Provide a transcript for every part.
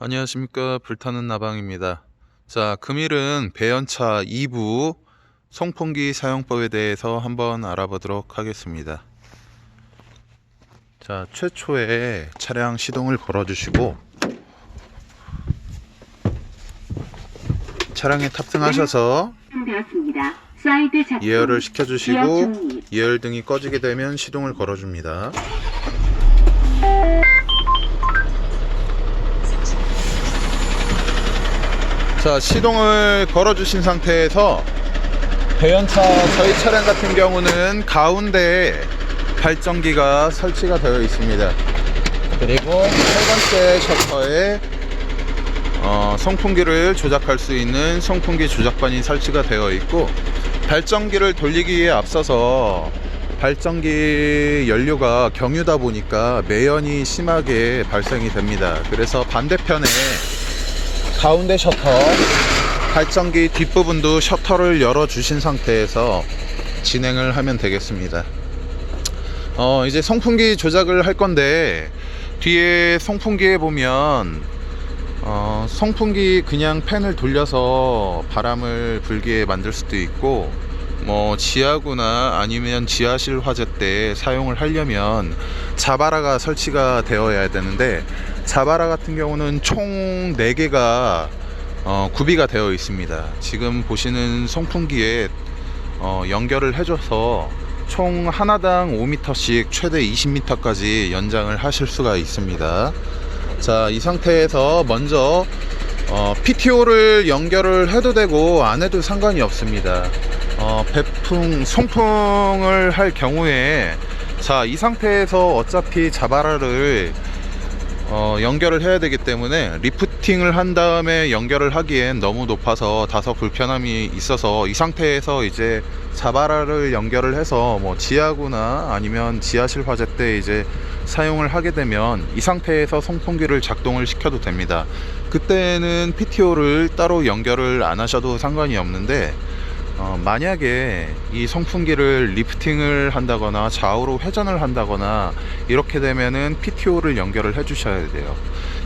안녕하십니까 불타는 나방입니다. 자 금일은 배연차 2부 송풍기 사용법에 대해서 한번 알아보도록 하겠습니다. 자 최초에 차량 시동을 걸어 주시고 차량에 탑승하셔서 예열을 시켜주시고 예열등이 꺼지게 되면 시동을 걸어줍니다. 자 시동을 걸어주신 상태에서 배연차 저희 차량 같은 경우는 가운데에 발전기가 설치가 되어 있습니다. 그리고 세 번째 셔터에 어, 송풍기를 조작할 수 있는 송풍기 조작반이 설치가 되어 있고 발전기를 돌리기에 앞서서 발전기 연료가 경유다 보니까 매연이 심하게 발생이 됩니다. 그래서 반대편에 가운데 셔터 발전기 뒷부분도 셔터를 열어 주신 상태에서 진행을 하면 되겠습니다. 어, 이제 송풍기 조작을 할 건데 뒤에 송풍기에 보면 어, 송풍기 그냥 팬을 돌려서 바람을 불게 만들 수도 있고 뭐 지하구나 아니면 지하실 화재 때 사용을 하려면 자바라가 설치가 되어야 되는데 자바라 같은 경우는 총 4개가 어, 구비가 되어 있습니다. 지금 보시는 송풍기에 어, 연결을 해줘서 총 하나당 5m씩 최대 20m까지 연장을 하실 수가 있습니다. 자, 이 상태에서 먼저 어, PTO를 연결을 해도 되고 안 해도 상관이 없습니다. 어, 배풍, 송풍을 할 경우에 자, 이 상태에서 어차피 자바라를 어, 연결을 해야 되기 때문에 리프팅을 한 다음에 연결을 하기엔 너무 높아서 다소 불편함이 있어서 이 상태에서 이제 자바라를 연결을 해서 뭐 지하구나 아니면 지하실 화재 때 이제 사용을 하게 되면 이 상태에서 송풍기를 작동을 시켜도 됩니다. 그때는 PTO를 따로 연결을 안 하셔도 상관이 없는데 어, 만약에 이 송풍기를 리프팅을 한다거나 좌우로 회전을 한다거나 이렇게 되면은 PTO를 연결을 해 주셔야 돼요.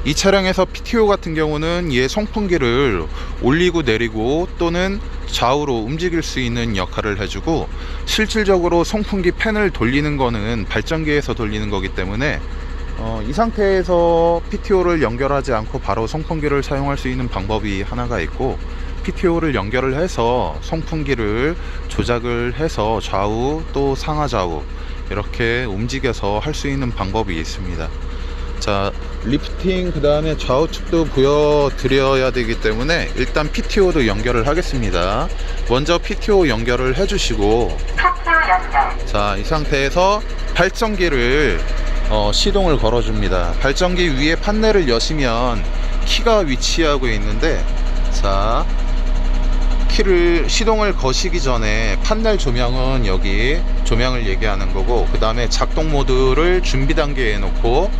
이 차량에서 PTO 같은 경우는 얘 송풍기를 올리고 내리고 또는 좌우로 움직일 수 있는 역할을 해주고 실질적으로 송풍기 팬을 돌리는 거는 발전기에서 돌리는 거기 때문에 어, 이 상태에서 PTO를 연결하지 않고 바로 송풍기를 사용할 수 있는 방법이 하나가 있고 PTO를 연결을 해서 송풍기를 조작을 해서 좌우 또 상하 좌우 이렇게 움직여서 할 수 있는 방법이 있습니다. 자, 리프팅 그 다음에 좌우측도 보여 드려야 되기 때문에 일단 PTO도 연결을 하겠습니다. 먼저 PTO 연결을 해주시고 자, 이 상태에서 발전기를 어, 시동을 걸어줍니다. 발전기 위에 판넬을 여시면 키가 위치하고 있는데 자, 키를 시동을 거시기 전에 판넬 조명은 여기 조명을 얘기하는 거고 그 다음에 작동 모드를 준비 단계에 놓고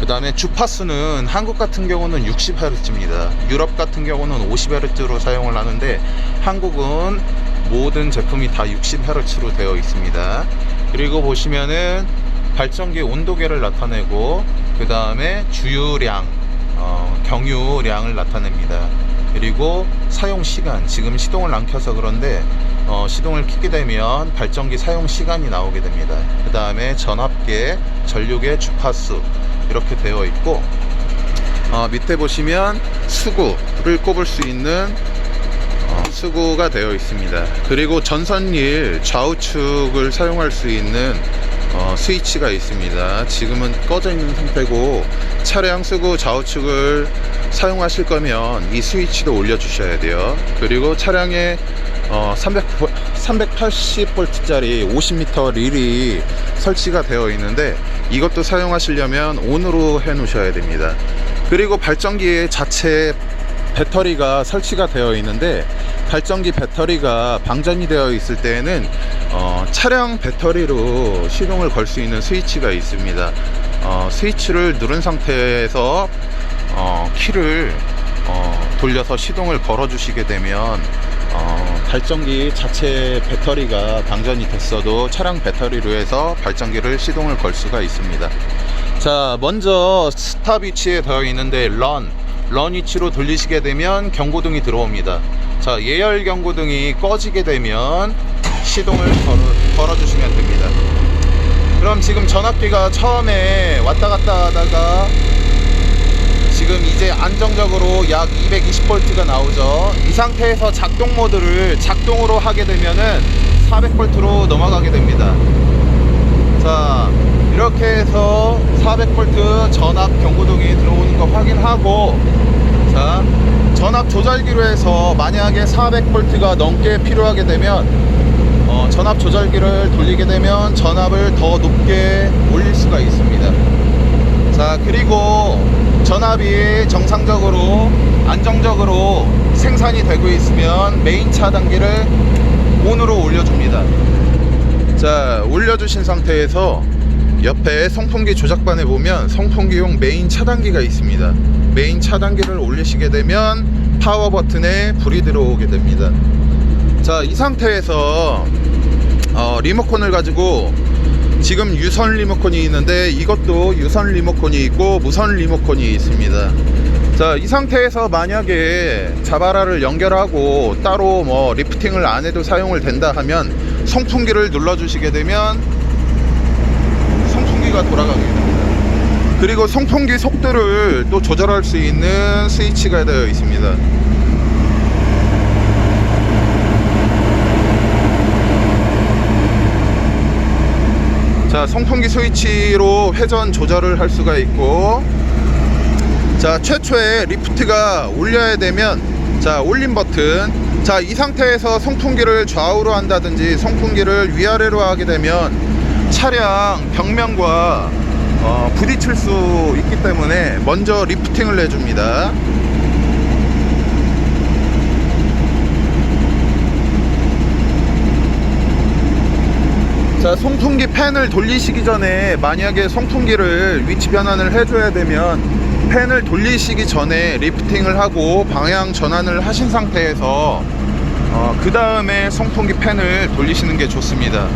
그 다음에 주파수는 한국 같은 경우는 60Hz입니다. 유럽 같은 경우는 50Hz로 사용을 하는데 한국은 모든 제품이 다 60Hz로 되어 있습니다. 그리고 보시면은 발전기 온도계를 나타내고 그 다음에 주유량 어, 경유량을 나타냅니다 그리고 사용 시간. 지금 시동을 안 켜서 그런데 어, 시동을 켜게 되면 발전기 사용 시간이 나오게 됩니다. 그 다음에 전압계 전류계 주파수 이렇게 되어 있고 어, 밑에 보시면 수구를 꼽을 수 있는 어, 수구가 되어 있습니다. 그리고 전선일 좌우측을 사용할 수 있는 어, 스위치가 있습니다. 지금은 꺼져 있는 상태고 차량 수구 좌우측을 사용하실 거면 이 스위치도 올려 주셔야 돼요. 그리고 차량에 어, 300, 380V짜리 50m 릴이 설치가 되어 있는데 이것도 사용하시려면 온으로 해 놓으셔야 됩니다. 그리고 발전기 자체 배터리가 설치가 되어 있는데 발전기 배터리가 방전이 되어 있을 때에는 어, 차량 배터리로 시동을 걸 수 있는 스위치가 있습니다. 어, 스위치를 누른 상태에서 어, 키를 어, 돌려서 시동을 걸어 주시게 되면 어, 발전기 자체 배터리가 방전이 됐어도 차량 배터리로 해서 발전기를 시동을 걸 수가 있습니다. 자 먼저 스탑 위치에 되어 있는데 런 런 위치로 돌리시게 되면 경고등이 들어옵니다. 자, 예열 경고등이 꺼지게 되면 시동을 걸어, 걸어 주시면 됩니다. 그럼 지금 전압기가 처음에 왔다 갔다 하다가 지금 이제 안정적으로 약 220V가 나오죠. 이 상태에서 작동 모드를 작동으로 하게 되면은 400V로 넘어가게 됩니다. 자, 이렇게 해서 400V 전압 경고등이 들어오는 거 확인하고 자, 전압 조절기로 해서 만약에 400V가 넘게 필요하게 되면 어, 전압 조절기를 돌리게 되면 전압을 더 높게 올릴 수가 있습니다. 자, 그리고 전압이 정상적으로 안정적으로 생산이 되고 있으면 메인 차단기를 온으로 올려줍니다. 자, 올려주신 상태에서 옆에 송풍기 조작반에 보면 송풍기용 메인 차단기가 있습니다. 메인 차단기를 올리시게 되면 파워 버튼에 불이 들어오게 됩니다. 자, 이 상태에서 어, 리모컨을 가지고 지금 유선 리모컨이 있는데 이것도 유선 리모컨이 있고 무선 리모컨이 있습니다. 자, 이 상태에서 만약에 자바라를 연결하고 따로 뭐 리프팅을 안 해도 사용을 된다 하면 송풍기를 눌러 주시게 되면 송풍기가 돌아가게 됩니다. 그리고 송풍기 속도를 또 조절할 수 있는 스위치가 되어 있습니다. 자, 송풍기 스위치로 회전 조절을 할 수가 있고 자, 최초에 리프트가 올려야 되면 자, 올림 버튼 자, 이 상태에서 송풍기를 좌우로 한다든지 송풍기를 위아래로 하게 되면 차량 벽면과 어, 부딪힐 수 있기 때문에 먼저 리프팅을 해줍니다. 자, 송풍기 팬을 돌리시기 전에 만약에 송풍기를 위치 변환을 해줘야 되면 팬을 돌리시기 전에 리프팅을 하고 방향 전환을 하신 상태에서 어, 그 다음에 송풍기 팬을 돌리시는 게 좋습니다.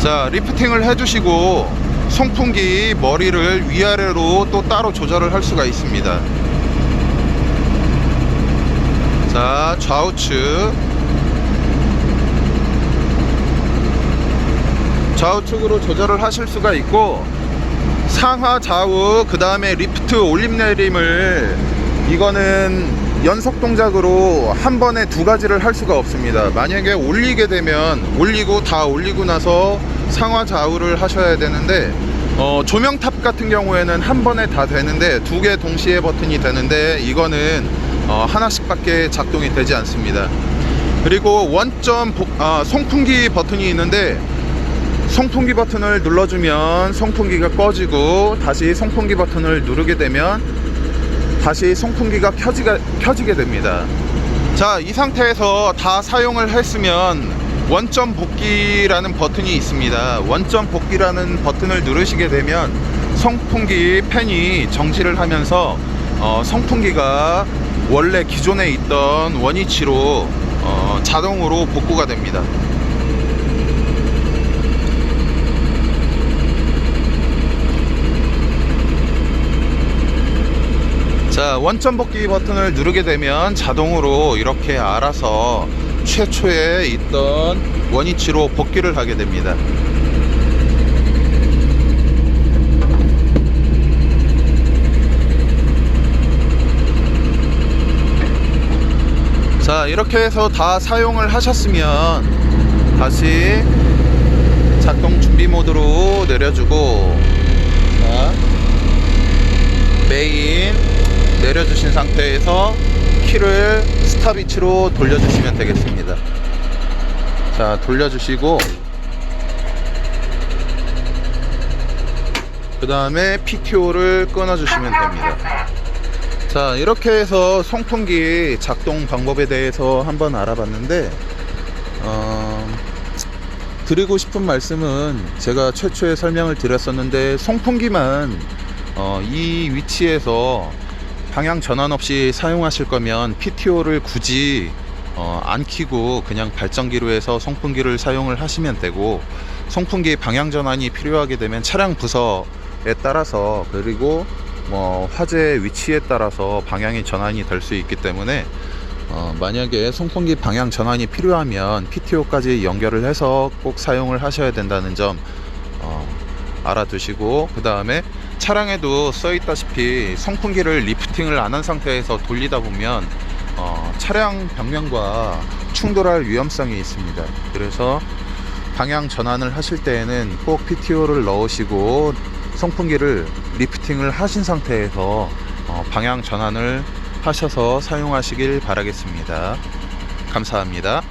자, 리프팅을 해주시고 송풍기 머리를 위아래로 또 따로 조절을 할 수가 있습니다. 자, 좌우측 좌우측으로 조절을 하실 수가 있고 상하 좌우 그 다음에 리프트 올림 내림을 이거는 연속 동작으로 한 번에 두 가지를 할 수가 없습니다. 만약에 올리게 되면 올리고 다 올리고 나서 상하 좌우를 하셔야 되는데 어, 조명탑 같은 경우에는 한 번에 다 되는데 두 개 동시에 버튼이 되는데 이거는 어, 하나씩 밖에 작동이 되지 않습니다. 그리고 원점 복- 아, 송풍기 버튼이 있는데 송풍기 버튼을 눌러주면 송풍기가 꺼지고 다시 송풍기 버튼을 누르게 되면 다시 송풍기가 켜지가, 켜지게 됩니다. 자, 이 상태에서 다 사용을 했으면 원점 복귀라는 버튼이 있습니다. 원점 복귀라는 버튼을 누르시게 되면 송풍기 팬이 정지를 하면서 어, 송풍기가 원래 기존에 있던 원위치로 어, 자동으로 복구가 됩니다. 자 원점 복귀 버튼을 누르게 되면 자동으로 이렇게 알아서 최초에 있던 원위치로 복귀를 하게 됩니다. 자 이렇게 해서 다 사용을 하셨으면 다시 작동 준비 모드로 내려주고 자 메인 내려주신 상태에서 키를 스탑 위치로 돌려주시면 되겠습니다. 자, 돌려주시고 그 다음에 PTO를 끊어주시면 됩니다. 자, 이렇게 해서 송풍기 작동 방법에 대해서 한번 알아봤는데 어, 드리고 싶은 말씀은 제가 최초에 설명을 드렸었는데 송풍기만 어, 이 위치에서 방향 전환 없이 사용하실 거면 PTO를 굳이 어, 안 키고 그냥 발전기로 해서 송풍기를 사용을 하시면 되고 송풍기 방향 전환이 필요하게 되면 차량 부서에 따라서 그리고 뭐 화재 위치에 따라서 방향이 전환이 될 수 있기 때문에 어, 만약에 송풍기 방향 전환이 필요하면 PTO까지 연결을 해서 꼭 사용을 하셔야 된다는 점 어, 알아두시고 그 다음에 차량에도 써 있다시피 송풍기를 리프팅을 안 한 상태에서 돌리다 보면 어, 차량 벽면과 충돌할 위험성이 있습니다. 그래서 방향 전환을 하실 때에는 꼭 PTO를 넣으시고 송풍기를 리프팅을 하신 상태에서 어, 방향 전환을 하셔서 사용하시길 바라겠습니다. 감사합니다.